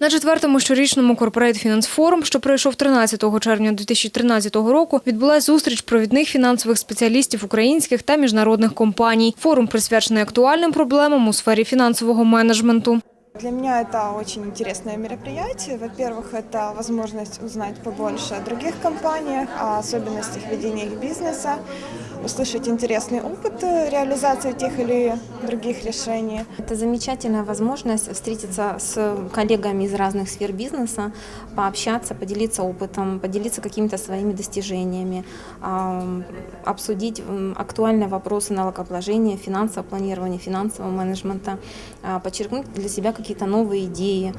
На четвертому щорічному Corporate Finance що пройшов 13 червня 2013 року, відбулася зустріч провідних фінансових спеціалістів українських та міжнародних компаній. Форум присвячений актуальним проблемам у сфері фінансового менеджменту. Для меня это очень интересное мероприятие. Во-первых, это возможность узнать побольше о других компаниях, о особенностях ведения их бизнеса, услышать интересный опыт э, реализации тех или других решений. Это замечательная возможность встретиться с коллегами из разных сфер бизнеса, пообщаться, поделиться опытом, поделиться какими-то своими достижениями, обсудить актуальные вопросы налогообложения, финансового планирования, финансового менеджмента, а, подчеркнуть для себя какие-то новые идеи,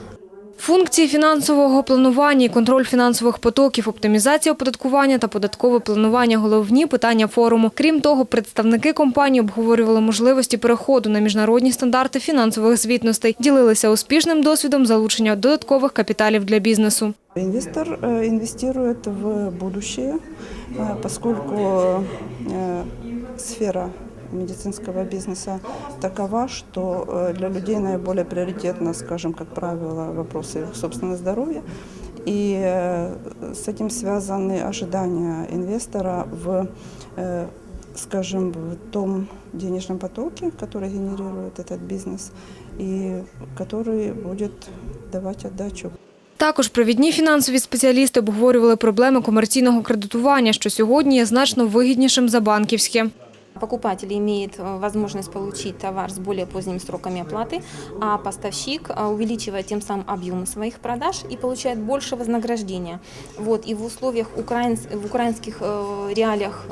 Функції фінансового планування, і контроль фінансових потоків, оптимізація оподаткування та податкове планування – головні питання форуму. Крім того, представники компанії обговорювали можливості переходу на міжнародні стандарти фінансових звітностей, ділилися успішним досвідом залучення додаткових капіталів для бізнесу. Инвестор э, инвестирует в будущее, э, поскольку э, сфера медицинского бизнеса такова, что э, для людей наиболее приоритетно, скажем, как правило, вопросы их собственного здоровья. И э, с этим связаны ожидания инвестора в, э, скажем, в том денежном потоке, который генерирует этот бизнес и который будет давать отдачу Також провідні фінансові спеціалісти обговорювали проблеми комерційного кредитування, що сьогодні є значно вигіднішим за банківське. Покупатель имеет э, возможность получить товар с более поздними сроками оплаты, а поставщик э, увеличивает тем самым объемы своих продаж и получает больше вознаграждения. Вот. И в условиях украинс- в украинских э, реалиях,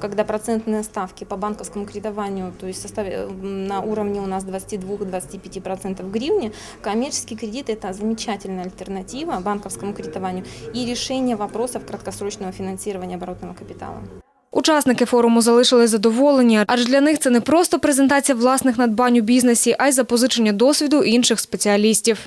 когда процентные ставки по банковскому кредитованию то есть э, на уровне у нас 22-25% в гривне, коммерческий кредит – это замечательная альтернатива банковскому кредитованию и решение вопросов краткосрочного финансирования оборотного капитала. Учасники форуму залишили задоволені, адже для них це не просто презентація власних надбань у бізнесі, а й запозичення досвіду інших спеціалістів.